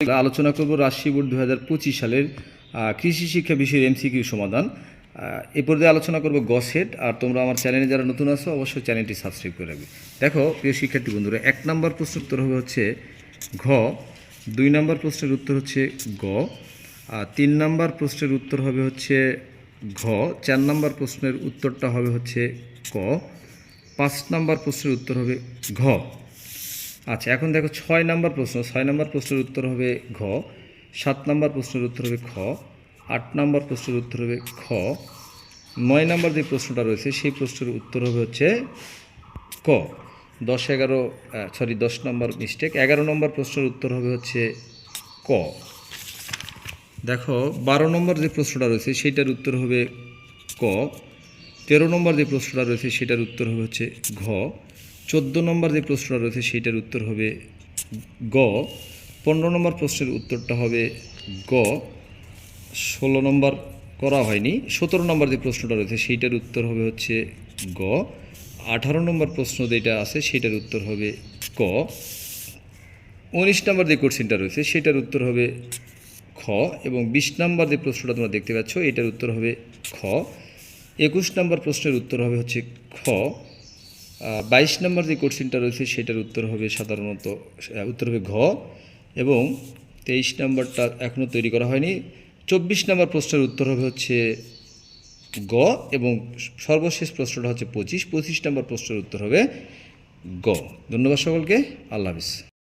আলোচনা করব রাজশাহী বোর্ড দু হাজার পঁচিশ সালের কৃষি শিক্ষা বিষয়ের এমসিকিউ সমাধান। এ পর্যায়ে আলোচনা করব গসেট, আর তোমরা আমার চ্যানেলে যারা নতুন আছো, অবশ্যই চ্যানেলটি সাবস্ক্রাইব করে রাখবে। দেখো, প্রিয় শিক্ষার্থী বন্ধুরা, এক নম্বর প্রশ্নের উত্তর হবে হচ্ছে ঘ, দুই নম্বর প্রশ্নের উত্তর হচ্ছে গ, আর তিন নম্বর প্রশ্নের উত্তর হবে হচ্ছে ঘ, চার নম্বর প্রশ্নের উত্তরটা হবে হচ্ছে ক, পাঁচ নম্বর প্রশ্নের উত্তর হবে ঘ। আচ্ছা এখন দেখো ছয় নম্বর প্রশ্ন। ছয় নম্বর প্রশ্নের উত্তর হবে ঘ, সাত নম্বর প্রশ্নের উত্তর হবে খ, আট নম্বর প্রশ্নের উত্তর হবে খ, নয় নম্বর যে প্রশ্নটা রয়েছে, সেই প্রশ্নের উত্তর হবে হচ্ছে ক। দশ এগারো সরি দশ নম্বর মিস্টেক এগারো নম্বর প্রশ্নের উত্তর হবে হচ্ছে ক। দেখো, বারো নম্বর যে প্রশ্নটা রয়েছে, সেইটার উত্তর হবে ক। তেরো নম্বর যে প্রশ্নটা রয়েছে, সেটার উত্তর হবে হচ্ছে ঘ। চোদ্দ নম্বর যে প্রশ্নটা রয়েছে সেইটার উত্তর হবে গ। পনেরো নম্বর প্রশ্নের উত্তরটা হবে গ। ষোলো নম্বর করা হয়নি। সতেরো নম্বর যে প্রশ্নটা রয়েছে সেইটার উত্তর হবে হচ্ছে গ। আঠারো নম্বর প্রশ্ন যেটা আছে সেটার উত্তর হবে ক। উনিশ নম্বর যে কোশ্চেনটা রয়েছে সেটার উত্তর হবে খ এবং বিশ নম্বর যে প্রশ্নটা তোমরা দেখতে পাচ্ছ এটার উত্তর হবে খ। একুশ নম্বর প্রশ্নের উত্তর হবে হচ্ছে খ। বাইশ নম্বর যে কোশ্চেনটা রয়েছে, সেটার উত্তর হবে সাধারণত উত্তর হবে ঘ এবং তেইশ নম্বরটা এখনও তৈরি করা হয়নি। চব্বিশ নম্বর প্রশ্নের উত্তর হবে হচ্ছে গ এবং সর্বশেষ প্রশ্নটা হচ্ছে পঁচিশ। পঁচিশ নম্বর প্রশ্নের উত্তর হবে গ। ধন্যবাদ সকলকে। আল্লাহ হাফিজ।